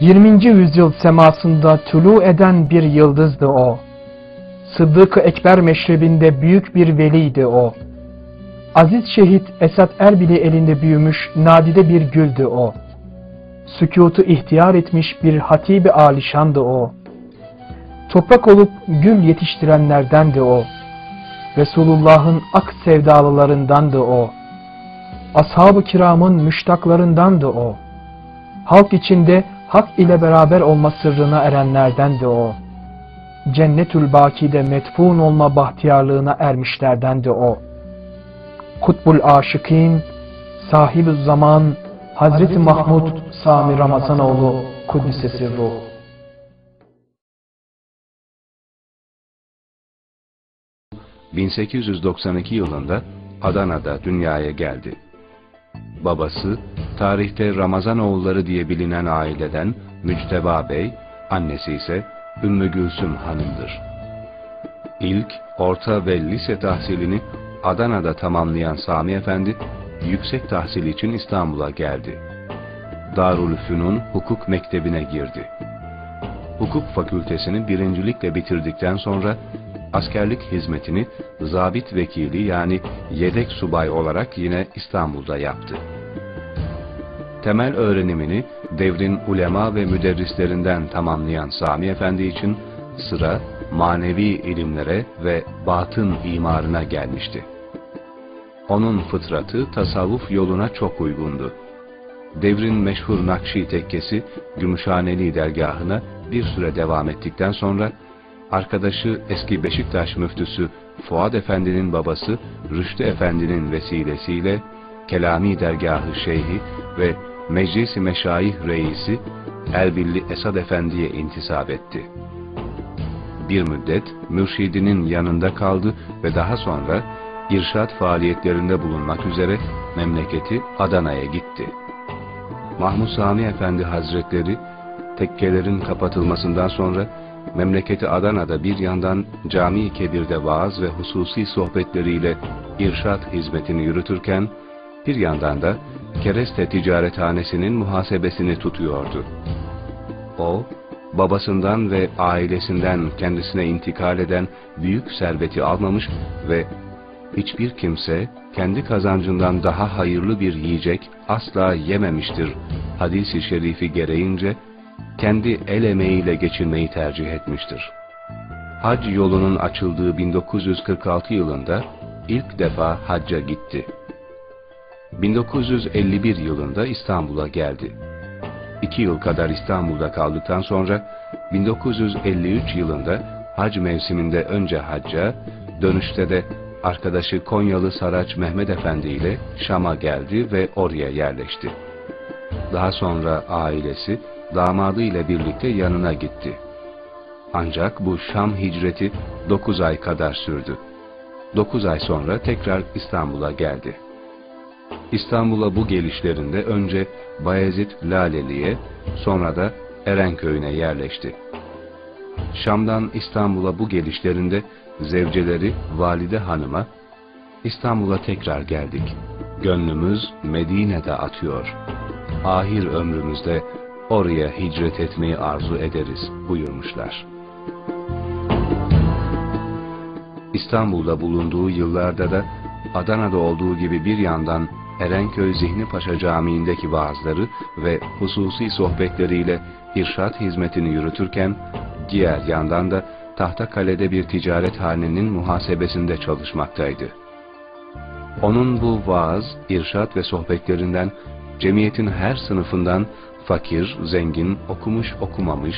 Yirminci yüzyıl semasında tülü eden bir yıldızdı o. Sıddık-ı Ekber meşrebinde büyük bir veliydi o. Aziz şehit Esat Erbil'i elinde büyümüş nadide bir güldü o. Sükutu ihtiyar etmiş bir hatibi alişandı o. Toprak olup gül yetiştirenlerdendi o. Resulullah'ın ak sevdalılarındandı o. Ashab-ı kiramın müştaklarındandı o. Halk içinde hak ile beraber olma sırrına erenlerdendi o. Cennetül Baki'de metfun olma bahtiyarlığına ermişlerdendi o. Kutbul Aşıkîn, sahibi zaman Hazreti Mahmud Sami Ramazanoğlu Kuddise Sirruh. ...1892 yılında Adana'da dünyaya geldi. Babası, tarihte Ramazanoğulları diye bilinen aileden Mücteba Bey, annesi ise Ümmü Gülsüm Hanım'dır. İlk, orta ve lise tahsilini Adana'da tamamlayan Sami Efendi, yüksek tahsil için İstanbul'a geldi. Darülfünun Hukuk Mektebi'ne girdi. Hukuk fakültesini birincilikle bitirdikten sonra askerlik hizmetini zabit vekili yani yedek subay olarak yine İstanbul'da yaptı. Temel öğrenimini devrin ulema ve müderrislerinden tamamlayan Sami Efendi için sıra manevi ilimlere ve batın imarına gelmişti. Onun fıtratı tasavvuf yoluna çok uygundu. Devrin meşhur Nakşi tekkesi Gümüşhaneli dergahına bir süre devam ettikten sonra arkadaşı eski Beşiktaş müftüsü Fuad Efendi'nin babası Rüştü Efendi'nin vesilesiyle Kelami dergahı şeyhi ve Meclis-i Meşayih reisi Erbilli Esad Efendi'ye intisap etti. Bir müddet mürşidinin yanında kaldı ve daha sonra irşat faaliyetlerinde bulunmak üzere memleketi Adana'ya gitti. Mahmud Sami Efendi Hazretleri tekkelerin kapatılmasından sonra memleketi Adana'da bir yandan Cami-i Kebir'de vaaz ve hususi sohbetleriyle irşat hizmetini yürütürken bir yandan da Kereste Ticarethanesi'nin muhasebesini tutuyordu. O, babasından ve ailesinden kendisine intikal eden büyük serveti almamış ve hiçbir kimse kendi kazancından daha hayırlı bir yiyecek asla yememiştir hadisi şerifi gereğince kendi el emeğiyle geçinmeyi tercih etmiştir. Hac yolunun açıldığı 1946 yılında ilk defa hacca gitti. 1951 yılında İstanbul'a geldi. İki yıl kadar İstanbul'da kaldıktan sonra 1953 yılında hac mevsiminde önce hacca, dönüşte de arkadaşı Konyalı Saraç Mehmet Efendi ile Şam'a geldi ve oraya yerleşti. Daha sonra ailesi damadı ile birlikte yanına gitti. Ancak bu Şam hicreti 9 ay kadar sürdü. 9 ay sonra tekrar İstanbul'a geldi. İstanbul'a bu gelişlerinde önce Bayezid Laleli'ye, sonra da Erenköy'üne yerleşti. Şam'dan İstanbul'a bu gelişlerinde zevceleri Valide Hanım'a, İstanbul'a tekrar geldik. Gönlümüz Medine'de atıyor. Ahir ömrümüzde oraya hicret etmeyi arzu ederiz buyurmuşlar. İstanbul'da bulunduğu yıllarda da Adana'da olduğu gibi bir yandan Erenköy Zihni Paşa Camii'ndeki vaazları ve hususi sohbetleriyle irşat hizmetini yürütürken, diğer yandan da Tahtakale'de bir ticaret hanenin muhasebesinde çalışmaktaydı. Onun bu vaaz, irşat ve sohbetlerinden cemiyetin her sınıfından fakir, zengin, okumuş, okumamış,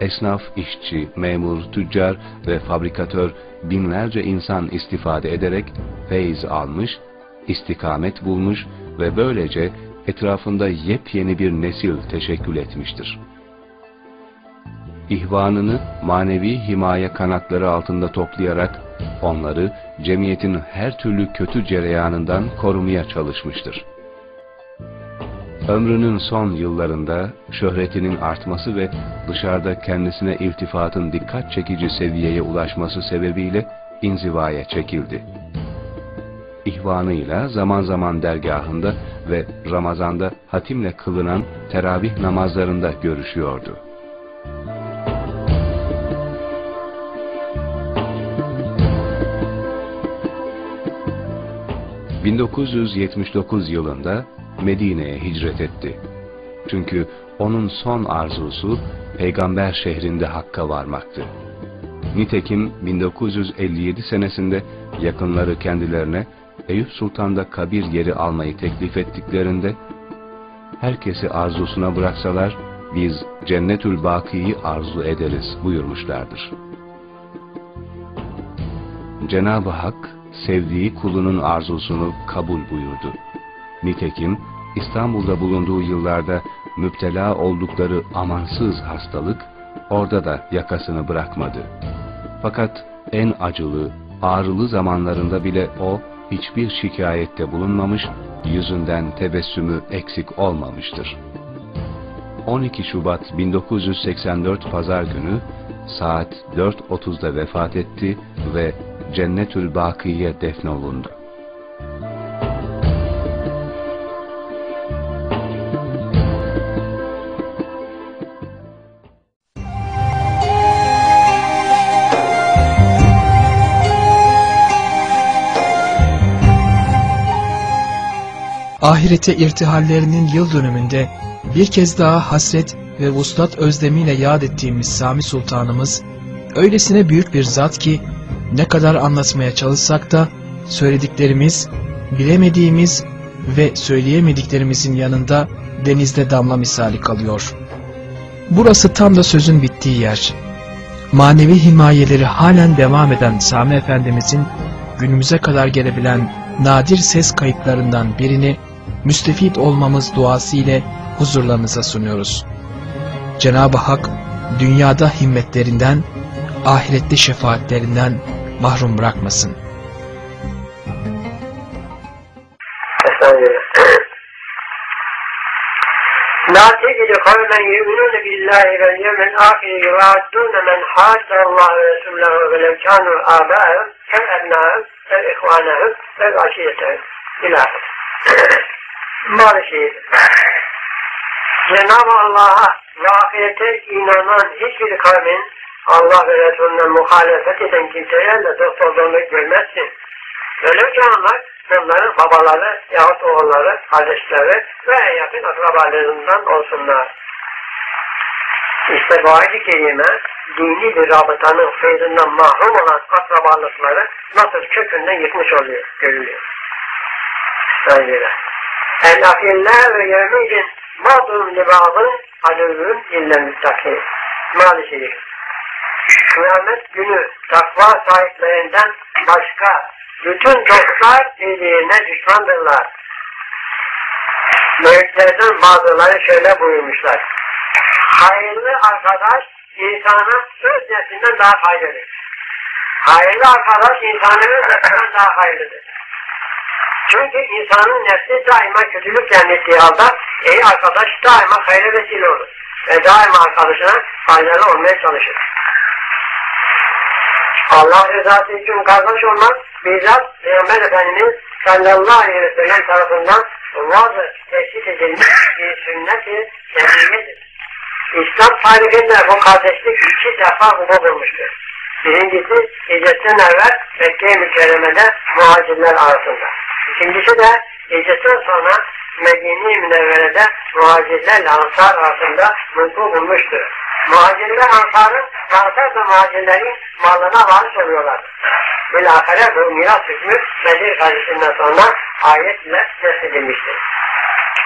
esnaf, işçi, memur, tüccar ve fabrikatör binlerce insan istifade ederek feyz almış, istikamet bulmuş ve böylece etrafında yepyeni bir nesil teşekkül etmiştir. İhvanını manevi himaye kanatları altında toplayarak onları cemiyetin her türlü kötü cereyanından korumaya çalışmıştır. Ömrünün son yıllarında şöhretinin artması ve dışarıda kendisine iltifatın dikkat çekici seviyeye ulaşması sebebiyle inzivaya çekildi. İhvanıyla zaman zaman dergahında ve Ramazan'da hatimle kılınan teravih namazlarında görüşüyordu. ...1979 yılında Medine'ye hicret etti. Çünkü onun son arzusu peygamber şehrinde Hakk'a varmaktı. Nitekim 1957 senesinde yakınları kendilerine Eyüp Sultan'da kabir yeri almayı teklif ettiklerinde herkesi arzusuna bıraksalar biz Cennetül Baki'yi arzu ederiz buyurmuşlardır. Cenab-ı Hak sevdiği kulunun arzusunu kabul buyurdu. Nitekim İstanbul'da bulunduğu yıllarda müptela oldukları amansız hastalık orada da yakasını bırakmadı. Fakat en acılı, ağrılı zamanlarında bile o hiçbir şikayette bulunmamış, yüzünden tebessümü eksik olmamıştır. 12 Şubat 1984 Pazar günü saat 4.30'da vefat etti ve Cennetül Baki'ye defnolundu. Ahirete irtihallerinin yıl dönümünde bir kez daha hasret ve vuslat özlemiyle yad ettiğimiz Sami Sultanımız, öylesine büyük bir zat ki, ne kadar anlatmaya çalışsak da, söylediklerimiz, bilemediğimiz ve söyleyemediklerimizin yanında denizde damla misali kalıyor. Burası tam da sözün bittiği yer. Manevi himayeleri halen devam eden Sami Efendimizin günümüze kadar gelebilen nadir ses kayıtlarından birini müstefit olmamız duası ile huzurlarınıza sunuyoruz. Cenab-ı Hak dünyada himmetlerinden, ahirette şefaatlerinden mahrum bırakmasın. لا تجد قوما يؤمنون بالله واليوم الآخر يوادون من حاد الله ورسوله ولو كانوا آباءهم أو أبناءهم أو إخوانهم أو عشيرتهم إلى آخره. Maalesef Cenab-ı Allah'a ve ahirete inanan hiçbir kavmin Allah ve Resulüne muhalefet eden kimselerle dost olduğunu görmezsin. Öyle ki onlar onların babaları yahut oğulları, kardeşleri ve yakın akrabalarından olsunlar. İşte bu ayet-i kerime dini bir rabıtanın feyzinden mahrum olan akrabalıkları nasıl kökünden yıkmış oluyor, görülüyor. Öyle. El afiller ve yevmidin mağdurun libabın adövün illa müttaki. Maalesef. Kıyamet günü takva sahiplerinden başka bütün dostlar birbirine düşmandırlar. Mülklerden bazıları şöyle buyurmuşlar. Hayırlı arkadaş insana öz nefsinden daha hayırlıdır. Hayırlı arkadaş insanın öz nefsinden daha hayırlıdır. Çünkü insanın nefsi daima kötülük zannettiği halde iyi arkadaş daima hayra vesile olur. Ve daima arkadaşına faydalı olmaya çalışır. Allah rızası için kardeş olmak bizzat Peygamber Efendimiz sallallahu aleyhi ve sellem tarafından bazı teşhis edilmiş bir sünnet-i seniyyedir. İslam tarihinde bu kardeşlik iki defa vuku bulmuştur. Birincisi hicretten evvel Mekke-i Mükerreme'de muhacirler arasında. İkincisi de hicretten sonra Medine-i Münevvere'de muhacirlerle ansar arasında vuku bulmuştur. Muhacirler ansarın, ansar da muhacirlerin malına varis oluyorlar. Bilahare bu miras hükmü Bedir hadisinden sonra ayetle nesledilmiştir.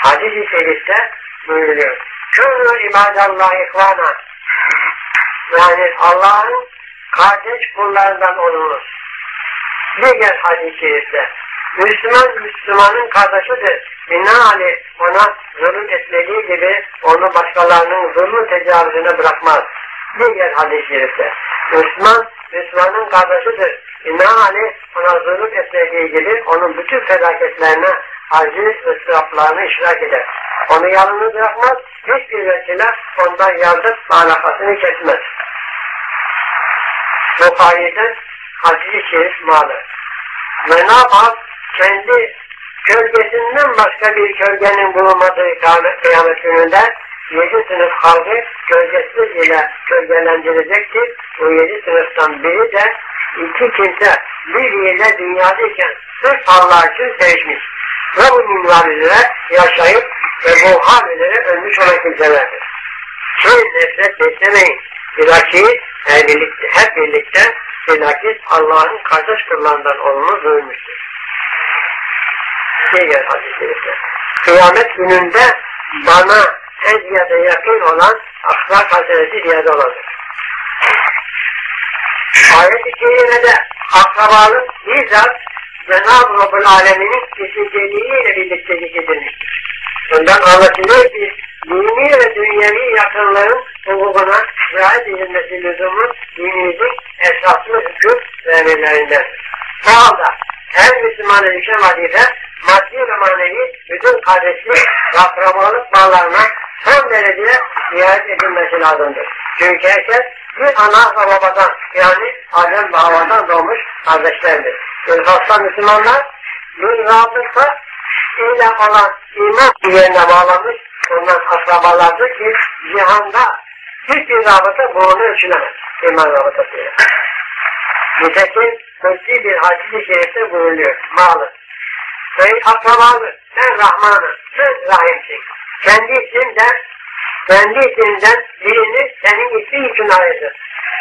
Hadis-i şerifte buyuruyor. Kûnû ibadallah ihvana. Yani Allah'ın kardeş kullarından olunuz. Diğer hadis-i şerifte Müslüman Müslümanın kardeşidir. Binaenaleyh ona zulüm etmediği gibi onu başkalarının zulmü tecavüzüne bırakmaz. Diğer hadis-i şerifte Müslüman Müslümanın kardeşidir. Binaenaleyh ona zulüm etmediği gibi onun bütün felaketlerine acı ıstıraplarını iştirak eder. Onu yalnız bırakmaz, hiçbir vesile ondan yardım alakasını kesmez. Bu kayeden hadis-i şerif malı. Cenab-ı Hak kendi gölgesinden başka bir gölgenin bulunmadığı kıyamet, gününde yedi sınıf halkı gölgesiz ile gölgelendirecektir. Bu yedi sınıftan biri de iki kimse birbiriyle dünyadayken sırf Allah için sevişmiş. Ve bu minval üzere yaşayıp ve bu hal üzere ölmüş olan kimselerdir. Şey nefret beslemeyin. Bilakis hep birlikte, hep birlikte bilakis Allah'ın kardeş kullarından olumlu duymuştur. Diğer hadis-i şerifte. Kıyamet gününde bana en ziyade yakın olan ahlak hasenesi ziyade olandır. Ayet-i Kerime'de akrabalık bizzat Cenab-ı Rabbül Alemin'in isticeliğiyle birlikte zikredilmiştir. Bundan anlaşılıyor ki dini ve dünyevi yakınların hukukuna riayet edilmesi lüzumu dinimizin esaslı hüküm ve emirlerindendir. Bu halde her Müslümanın düşen vazife maddi ve manevi bütün kardeşlik ve akrabalık bağlarına son derece riayet edilmesi lazımdır. Çünkü herkes bir ana ve babadan yani Adem ve Havva'dan doğmuş kardeşlerdir. Bilhassa Müslümanlar bir rabıta ile olan iman üzerine bağlanmış bulunan akrabalardır ki cihanda hiçbir rabıta boğunu ölçülemez. İman rabıtasıyla. Nitekim kutsi bir hadis-i şerifte buyuruyor. Malı. Ey akrabalı, sen Rahman'ı, sen Rahim'sin. Kendi isimden, kendi isminden birini senin ismi için ayırdı.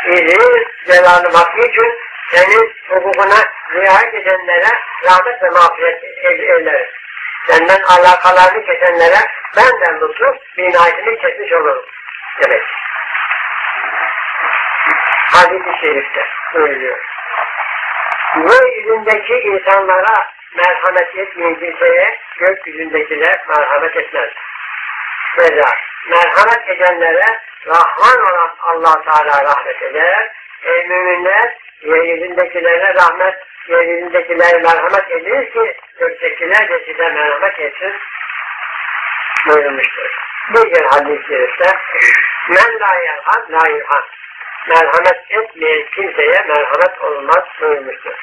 İzin, celalı vakti için senin hukukuna riayet edenlere rahmet ve mağfiret ederim. Senden alakalarını kesenlere benden lütuf binayetini kesmiş olurum. Demek. Hadis-i şerifte buyuruyor. Yeryüzündeki insanlara merhamet etmeyen kimseye gökyüzündekiler merhamet etmez. Mesela merhamet edenlere Rahman olan allah Teala rahmet eder. Ey müminler yeryüzündekilere rahmet, yeryüzündekilere merhamet edilir ki göktekiler de size merhamet etsin buyurmuştur. Diğer hadis-i şerifte men la yerham la yurham merhamet etmeyen kimseye merhamet olmaz buyurmuştur.